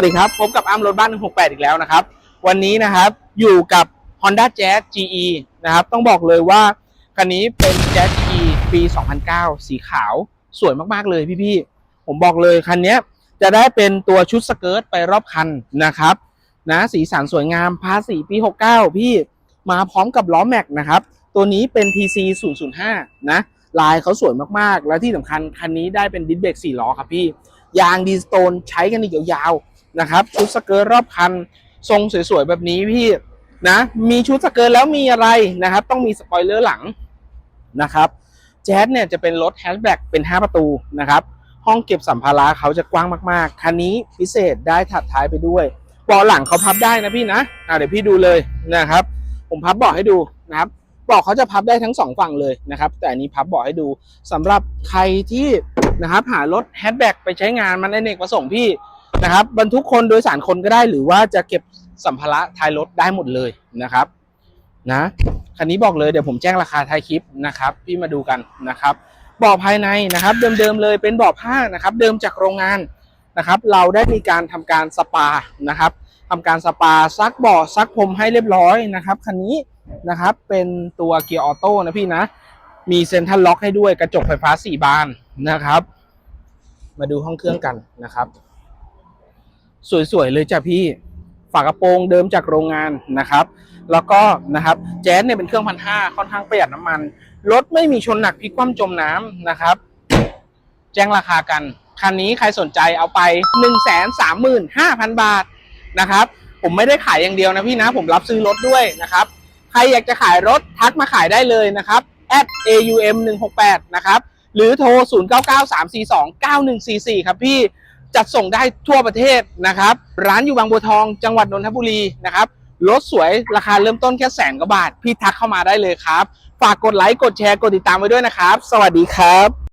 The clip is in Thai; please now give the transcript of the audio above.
สวัสดีครับพบกับอ้ามรถบ้าน 168 อีกแล้วนะครับ วันนี้นะครับอยู่กับ Honda Jazz GE นะครับ ต้องบอกเลยว่าคันนี้เป็น Jazz GE ปี 2009 สีขาวสวยมากๆเลยพี่ๆ ผมบอกเลยคันนี้จะได้เป็นตัวชุดสเกิร์ตไปรอบคันนะครับนะสีสันสวยงามภาษีปี 69 พี่มาพร้อมกับล้อแม็กนะครับ ตัวนี้เป็น TC 005 นะ ลายเขาสวยมากๆ และที่สำคัญคันนี้ได้เป็นดิสเบรก4ล้อครับพี่ยางดีสโตนใช้กันอีกยาวๆ นะครับ ชุดสเกิร์ตรอบคัน ทรงสวยๆแบบนี้พี่นะ มีชุดสเกิร์ตแล้วมีอะไรนะครับ ต้องมีสปอยเลอร์หลังนะครับแจ๊สเนี่ยจะเป็นรถแฮชแบ็กเป็น 5 ประตูนะครับ ห้องเก็บสัมภาระเขาจะกว้างมากๆ คันนี้พิเศษได้ถัดท้ายไปด้วยเบาะหลังเขาพับได้นะพี่นะอ่าเดี๋ยวพี่ดูเลยนะครับ ผมพับเบาะให้ดูนะครับเบาะเขาจะพับได้ทั้งสองฝั่งเลยนะครับ แต่อันนี้พับเบาะให้ดูสำหรับใครที่นะครับหารถแฮชแบ็กไปใช้งานมันอเนกประสงค์พี่ นะครับบรรทุกคนโดยสารคนก็ได้ หรือว่าจะเก็บสัมภาระท้ายรถได้หมดเลยนะครับนะคันนี้บอกเลยเดี๋ยวผมแจ้งราคาท้ายคลิปนะครับพี่มาดูกันนะครับเบาะภายในนะครับ เดิมๆเลยเป็นเบาะผ้านะครับ เดิมจากโรงงานนะครับ เราได้มีการทำการสปานะครับทำการสปาซักเบาะซักพรมให้เรียบร้อยนะครับคันนี้นะครับเป็นตัวเกียร์ออโต้นะพี่นะ มีเซ็นทรัลล็อกให้ด้วยกระจกไฟฟ้า 4 บานนะครับ มาดูห้องเครื่องกันนะครับ สวยๆเลยจ้ะพี่ฝากระโปรงเดิมจากโรงงานนะครับ แล้วก็นะครับแจ๊สเนี่ยเป็นเครื่องพันห้าค่อนข้างประหยัดน้ำมันรถไม่มีชนหนักพลิกคว่ำจมน้ำนะครับ แจ้งราคากันคันนี้ใครสนใจเอาไป 1 3 5 0 0 0 บาทนะครับ ผมไม่ได้ขายอย่างเดียวนะพี่นะ ผมรับซื้อรถด้วยนะครับ ใครอยากจะขายรถทักมาขายได้เลยนะครับ @aum 168นะครับ หรือโทร 0993429144 ครับพี่ จัดส่งได้ทั่วประเทศนะครับ ร้านอยู่บางบัวทองจังหวัดนนทบุรีนะครับรถสวยราคาเริ่มต้นแค่แสนกว่าบาท พี่ทักเข้ามาได้เลยครับ ฝากกดไลค์กดแชร์กดติดตามไว้ด้วยนะครับ สวัสดีครับ